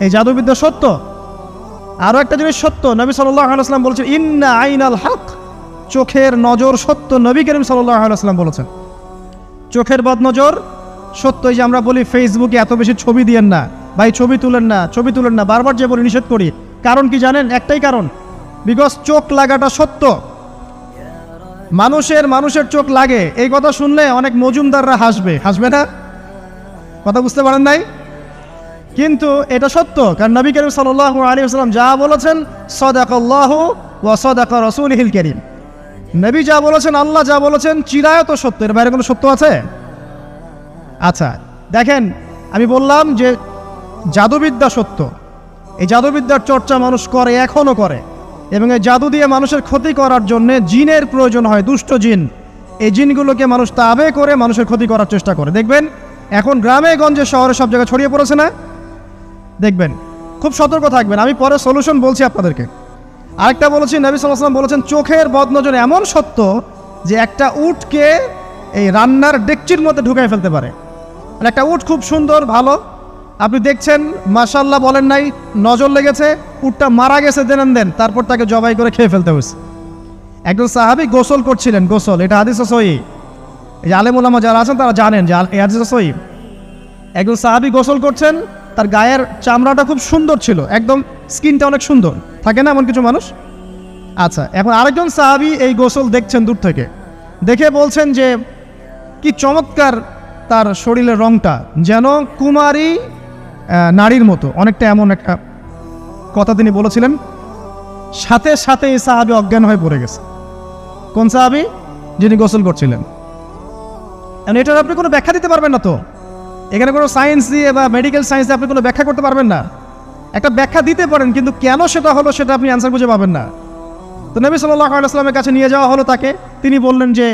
এই জাদুবিদ্যা সত্য? আরও একটা জিনিস সত্য, নবী আলাইসলাম বলছেন, ইন্না আইনাল হক। চোখের নজর সত্য, নবী করিম আলাইসলাম বলেছেন। চোখের বদ নজর সত্য যে আমরা বলি ফেসবুকে এত বেশি ছবি দিয়েন না, ভাই ছবি তুলেন না, ছবি তুলেন না, বারবার যে বলি নিষেধ করি। কারণ কি জানেন? একটাই কারণ বিকজ চোখ লাগাটা সত্য। মানুষের মানুষের চোখ লাগে। এই কথা শুনলে অনেক মজুমদাররা হাসবে। হাসবে না? কথা বুঝতে পারেন নাই? কিন্তু এটা সত্য, কারণ নবী করিম সাল্লাহ আলী আসসালাম যা বলেছেন, সদাকল্লাহ ও সদাক রসুল হিল করিম। নবী যা বলেছেন, আল্লাহ যা বলেছেন, চিরায়ত সত্য। এর বাইরে কোনো সত্য আছে? আচ্ছা দেখেন, আমি বললাম যে জাদুবিদ্যা সত্য। এই জাদুবিদ্যার চর্চা মানুষ করে, এখনও করে। এবং এই জাদু দিয়ে মানুষের ক্ষতি করার জন্যে জিনের প্রয়োজন হয়, দুষ্ট জিন। এই জিনগুলোকে মানুষ তাবে করে মানুষের ক্ষতি করার চেষ্টা করে। দেখবেন, এখন গ্রামে, গঞ্জে, শহরে সব জায়গায় ছড়িয়ে পড়েছে না? দেখবেন, খুব সতর্ক থাকবেন। আমি পরে সলিউশন বলছি আপনাদেরকে। আরেকটা বলেছি, নবী সাল্লাম বলেছেন, চোখের বদনজর এমন সত্য যে একটা উটকে এই রান্নার ডেকচির মধ্যে ঢুকাই ফেলতে পারে। মানে একটা উট খুব সুন্দর, ভালো। আপনি দেখছেন মাশাল্লাহ বলেন নাই, নজর লেগেছে, উটটা মারা গেছে, দেন দেন তারপর তাকে জবাই করে খেয়ে ফেলতে হয়েছে। একজন সাহাবি গোসল করছিলেন, গোসল, এটা হাদিস সই এই যে আলেমুলামা যারা আছেন, তারা জানেন যে হাদিস সই একজন সাহাবি গোসল করছেন তার গায়ের চামড়াটা খুব সুন্দর ছিল, একদম স্কিনটা অনেক সুন্দর। থাকে না এমন কিছু মানুষ? আচ্ছা এখন আরেকজন সাহাবি এই গোসল দেখছেন দূর থেকে। দেখে বলছেন যে, কি চমৎকার তার শরীরের রংটা, যেন কুমারী নারীর মতো। অনেকটা এমন একটা কথা তিনি বলেছিলেন। সাথে সাথে এই সাহাবি অজ্ঞান হয়ে পড়ে গেছে। কোন সাহাবি? যিনি গোসল করছিলেন। এটার আপনি কোনো ব্যাখ্যা দিতে পারবেন না তো? এখানে কোনো সায়েন্স দিয়ে বা মেডিকেল সায়েন্স দিয়ে আপনি কোনো ব্যাখ্যা করতে পারবেন না। একটা ব্যাখ্যা দিতে পারেন, কিন্তু কেন সেটা হলো সেটা আপনি অ্যান্সার খুঁজে পাবেন না। তো নবী সাল্লাহ আলাইসলামের কাছে নিয়ে যাওয়া হলো তাকে। তিনি বললেন যে,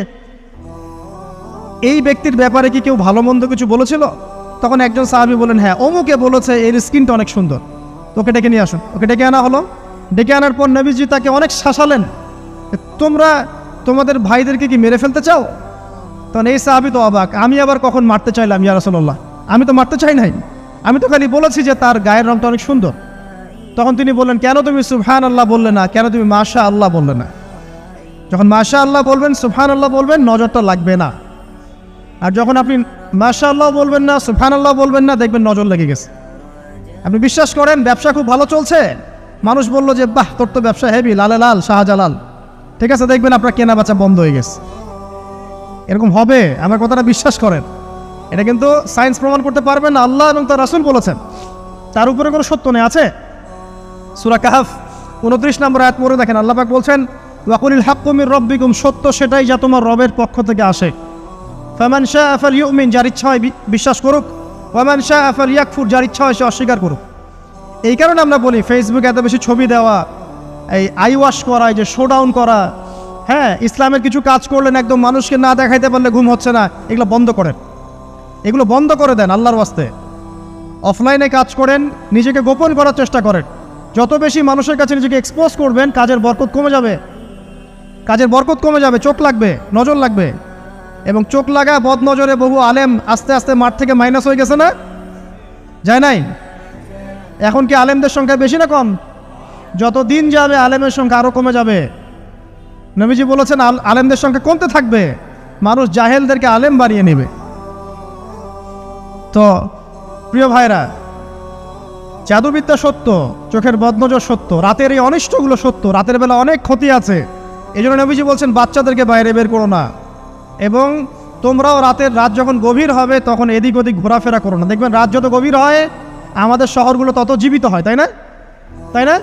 এই ব্যক্তির ব্যাপারে কি কেউ ভালো মন্দ কিছু বলেছিল? তখন একজন সাহাবি বলেন হ্যাঁ অমুকে বলেছে, এর স্কিনটা অনেক সুন্দর। তো ওকে ডেকে নিয়ে আসুন। ওকে ডেকে আনা হলো। ডেকে আনার পর নবীজি তাকে অনেক শাসালেন, তোমরা তোমাদের ভাইদেরকে কি মেরে ফেলতে চাও? তখন, এই সাহাবি তো অবাক, আমি আবার কখন মারতে চাইলাম, ইয়া রাসূলুল্লাহ? আমি তো মারতে চাই নাই। আমি তো খালি বলেছি যে তার গায়ের রংটা অনেক সুন্দর। তখন তিনি বললেন, কেন তুমি সুবহান আল্লাহ বললে না? কেন তুমি মাশা আল্লাহ বললে না? যখন মাশা আল্লাহ বলবেন সুবহান আল্লাহ বলবেন, নজরটা লাগবে না। আর যখন আপনি মাশা আল্লাহ বলবেন না সুবহান আল্লাহ বলবেন না, দেখবেন নজর লেগে গেছে। আপনি বিশ্বাস করেন, ব্যবসা খুব ভালো চলছে? মানুষ বলল যে, বাহ, তোর তো ব্যবসা হেভি লালে লাল, শাহজালাল। ঠিক আছে, দেখবেন আপনার কেনা বেচা বন্ধ হয়ে গেছে। এরকম হবে, আমার কথাটা বিশ্বাস করেন। এটা কিন্তু সায়েন্স প্রমাণ করতে পারবেন না, আল্লাহ এবং তার রাসুল বলেছেন। তার উপরে কোনো সত্য নেই, আছে? সুরা কাহাফ উনত্রিশ নম্বর আয়াত পড়ে দেখেন, আল্লাহ পাক বলছেন, ওয়াকুলিল হাক্কুমির রব্বিকুম সত্য সেটাই যা তোমার রবের পক্ষ থেকে আসে। ফামান শাহ আফাল ইউমিন যার ইচ্ছা হয় বিশ্বাস করুক। ওয়ামান শাহ আফাল ইয়াকফুর যার ইচ্ছা হয় সে অস্বীকার করুক। এই কারণে আমরা বলি ফেসবুকে এত বেশি ছবি দেওয়া, এই আই ওয়াশ করা, এই যে শো ডাউন করা হ্যাঁ ইসলামের কিছু কাজ করলেন একদম মানুষকে না দেখাইতে পারলে ঘুম হচ্ছে না। এগুলো বন্ধ করেন। এগুলো বন্ধ করে দেন আল্লাহর ওয়াস্তে। অফলাইনে কাজ করেন, নিজেকে গোপন করার চেষ্টা করেন। যত বেশি মানুষের কাছে নিজেকে এক্সপোজ করবেন, কাজের বরকত কমে যাবে। কাজের বরকত কমে যাবে, চোখ লাগবে, নজর লাগবে। এবং চোখ লাগা বদ নজরে বহু আলেম আস্তে আস্তে মাঠ থেকে মাইনাস হয়ে গেছে না? যায় নাই? এখন কি আলেমদের সংখ্যা বেশি না কম? যত দিন যাবে আলেমের সংখ্যা আরও কমে যাবে। নবীজি বলেছেন, আল- আলেমদের সংখ্যা কমতে থাকবে। মানুষ জাহেলদেরকে আলেম বাড়িয়ে নেবে। তো, প্রিয় ভাইরা জাদুবিদ্যা সত্য, চোখের বদনজর সত্য, রাতের এই অনিষ্টগুলো সত্য, রাতের বেলা অনেক ক্ষতি আছে। এই জন্য নবীজি বলছেন, বাচ্চাদেরকে বাইরে বের করো না। এবং তোমরাও রাতের রাত যখন গভীর হবে, তখন এদিক ওদিক ঘোরাফেরা করো না। দেখবেন রাত যত গভীর হয়, আমাদের শহরগুলো তত জীবিত হয়, তাই না? তাই না?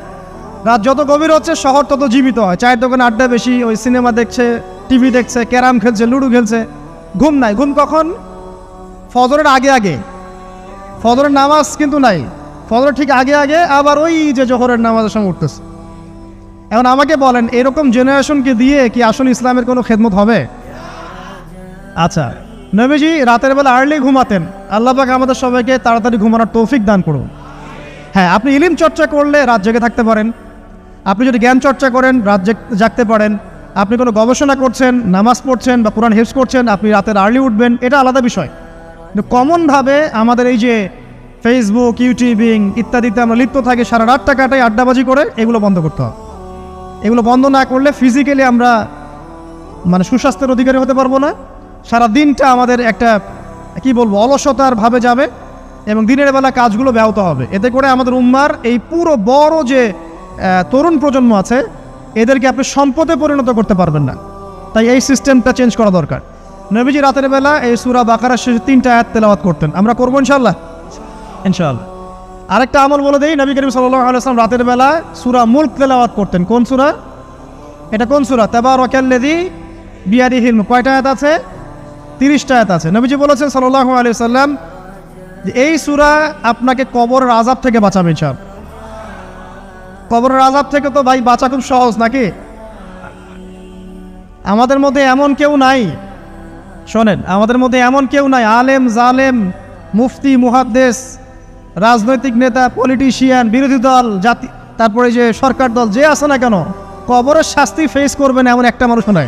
রাত যত গভীর হচ্ছে, শহর তত জীবিত হয়। চায়ের দোকানে আড্ডা বেশি, ওই সিনেমা দেখছে, টিভি দেখছে, ক্যারাম খেলছে, লুডো খেলছে। ঘুম নাই। ঘুম কখন? ফজরের আগে আগে। ফজরের নামাজ কিন্তু নাই। ফজরের ঠিক আগে আগে, আবার ওই যে জোহরের নামাজের সঙ্গে উঠতেছে। এখন আমাকে বলেন, এরকম জেনারেশনকে দিয়ে কি আসলে ইসলামের কোনো খেদমত হবে? আচ্ছা নবীজি রাতের বেলা আর্লি ঘুমাতেন। আল্লাহ পাক আমাদের সবাইকে তাড়াতাড়ি ঘুমানোর তৌফিক দান করুন। হ্যাঁ আপনি ইলিম চর্চা করলে রাত জেগে থাকতে পারেন। আপনি যদি জ্ঞান চর্চা করেন, রাত জেগ- জাগতে পারেন, আপনি কোনো গবেষণা করছেন, নামাজ পড়ছেন বা কোরআন হেফস করছেন, আপনি রাতের আর্লি উঠবেন, এটা আলাদা বিষয়। কিন্তু কমনভাবে আমাদের এই যে ফেসবুক ইউটিউবিং ইত্যাদিতে আমরা লিপ্ত থাকি, সারা রাতটা কাটাই আড্ডাবাজি করে, এগুলো বন্ধ করতে হবে এগুলো বন্ধ না করলে ফিজিক্যালি আমরা মানে সুস্বাস্থ্যের অধিকারী হতে পারব না। সারা দিনটা আমাদের একটা, কি বলব, অলসতার ভাবে যাবে এবং দিনের বেলা কাজগুলো ব্যাহত হবে। এতে করে আমাদের উম্মার এই পুরো বড় যে তরুণ প্রজন্ম আছে, এদেরকে আপনি সম্পদে পরিণত করতে পারবেন না। তাই এই সিস্টেমটা চেঞ্জ করা দরকার। নবীজি রাতের বেলা এই সুরা বাকারার শেষে তিনটা আয়াত তেলাওয়াত করতেন। আমরা করব ইনশাল্লাহ ইনশাল্লাহ আরেকটা আমল বলে দিই, নবী করিম সাল্লাহ আলাইসলাম রাতের বেলা সুরা মুল্ক তেলাওয়াত করতেন। কোন সুরা? এটা কোন সুরা? তেবা রকাল্লেদি বিয়ারি হিলম কয়টা আয়াত আছে? তিরিশটা আয়াত আছে। নবীজি বলেছেন সাল্লাহ আলিয়া সাল্লাম যে এই সুরা আপনাকে কবর আজাব থেকে বাঁচাবে ইনশাল কবরের আজাব থেকে তো ভাই বাঁচা খুব সহজ নাকি? আমাদের মধ্যে এমন কেউ নাই। শোনেন, আমাদের মধ্যে এমন কেউ নাই। আলেম, জালেম, মুফতি, মুহাদ্দেস, রাজনৈতিক নেতা পলিটিশিয়ান বিরোধী দল, জাতি, তারপরে যে সরকার দল, যে আছে না কেন, কবরের শাস্তি ফেস করবেন এমন একটা মানুষ নাই।